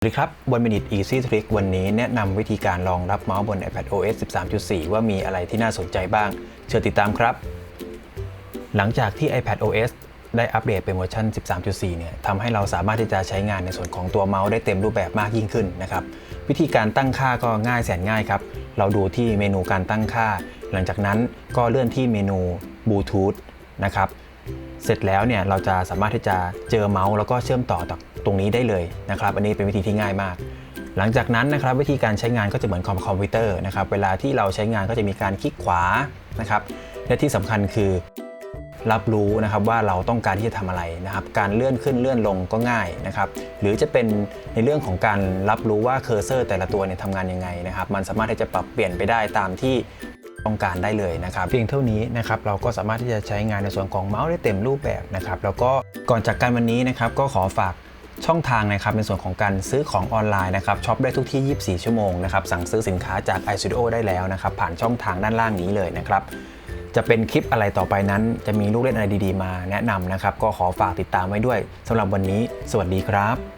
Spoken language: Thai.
สวัสดีครับบน Minute Easy Trick วันนี้แนะนำวิธีการรองรับเมาส์บน iPad OS 13.4 ว่ามีอะไรที่น่าสนใจบ้าง เชิญติดตามครับ หลังจากที่ iPad OS ได้อัปเดตเป็นเวอร์ชัน 13.4 เนี่ยทำให้เราสามารถที่จะใช้งานในส่วนของตัวเมาส์ได้เต็มรูปแบบมากยิ่งขึ้นนะครับ วิธีการตั้งค่าก็ง่ายแสนง่ายครับ เราดูที่เมนูการตั้งค่า หลังจากนั้นก็เลื่อนที่เมนูบลูทูธนะครับ เสร็จแล้วเนี่ยเราจะสามารถที่จะเจอเมาส์แล้วก็เชื่อมต่อจากตรงนี้ได้เลยนะครับ อันนี้เป็นวิธีที่ง่ายมาก หลังจากนั้นนะครับวิธีการใช้งานก็จะเหมือนคอมคอมพิวเตอร์นะครับเวลาที่เราใช้งานก็จะมีการคลิกขวานะครับและที่สำคัญคือรับรู้นะครับว่าเราต้องการที่จะทำอะไรนะครับ การเลื่อนขึ้นเลื่อนลงก็ง่ายนะครับ หรือจะเป็นในเรื่องของการรับรู้ว่าเคอร์เซอร์แต่ละตัวเนี่ยทำงานยังไงนะครับ มันสามารถที่จะปรับเปลี่ยนไปได้ตามที่ ต้องการได้เลยนะครับเพียงเท่านี้นะครับเราก็สามารถที่จะใช้งานในส่วนของเมาส์ได้เต็มรูปแบบนะครับแล้วก็ก่อนจากกันวันนี้นะครับก็ขอฝากช่องทางนะครับในส่วนของการซื้อของออนไลน์นะครับช็อปได้ทุกที่ 24 ชั่วโมงนะครับสั่งซื้อสินค้าจาก iStudio ได้แล้วนะครับผ่านช่องทางด้านล่างนี้เลยนะครับจะเป็นคลิปอะไรต่อไปนั้น จะมีลูกเล่นอะไรดีๆ มาแนะนำนะครับก็ขอฝากติดตามไว้ด้วยสำหรับวันนี้ สวัสดีครับ